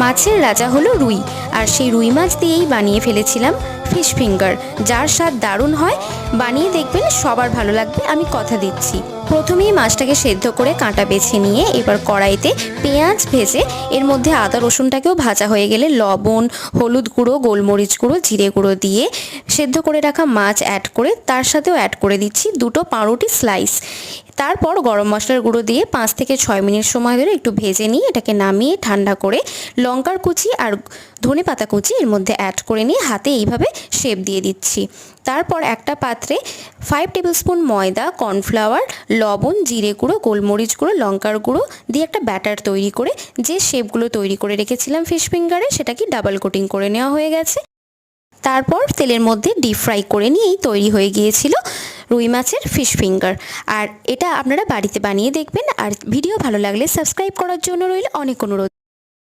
মাছের রাজা হলো রুই, আর সেই রুই মাছ দিয়েই বানিয়ে ফেলেছিলাম ফিশ ফিঙ্গার যার স্বাদ দারুণ হয়। বানিয়ে দেখবেন সবার ভালো লাগবে, আমি কথা দিচ্ছি। প্রথমেই মাছটাকে সেদ্ধ করে কাঁটা বেছে নিয়ে এবার কড়াইতে পেঁয়াজ ভেজে, এর মধ্যে আদা রসুনটাকেও ভাজা হয়ে গেলে লবণ, হলুদ গুঁড়ো, গোলমরিচ গুঁড়ো, জিরে গুঁড়ো দিয়ে সেদ্ধ করে রাখা মাছ অ্যাড করে, তার সাথেও অ্যাড করে দিচ্ছি দুটো পাউরুটি স্লাইস তারপর গরম মশলার গুঁড়ো দিয়ে পাঁচ থেকে ছয় মিনিট সময় ধরে একটু ভেজে নিয়ে এটাকে নামিয়ে ঠান্ডা করে লঙ্কার কুচি আর ধনে পাতা কুচি এর মধ্যে অ্যাড করে নিয়ে হাতে এইভাবে শেপ দিয়ে দিচ্ছি। তারপর একটা পাত্রে ফাইভ টেবিলস্পুন ময়দা কর্নফ্লাওয়ার লবণ, জিরে গুঁড়ো, গোলমরিচ গুঁড়ো, লঙ্কার গুঁড়ো দিয়ে একটা ব্যাটার তৈরি করে যে শেপগুলো তৈরি করে রেখেছিলাম ফিশ ফিঙ্গারে সেটাকে ডাবল কোটিং করে নেওয়া হয়ে গেছে। তারপর তেলের মধ্যে ডিপ ফ্রাই করে নিয়েই তৈরি হয়ে গিয়েছিল রুই মাছের ফিশ ফিঙ্গার আর এটা আপনারা বাড়িতে বানিয়ে দেখবেন। আর ভিডিও ভালো লাগলে সাবস্ক্রাইব করার জন্য রইল অনেক অনুরোধ।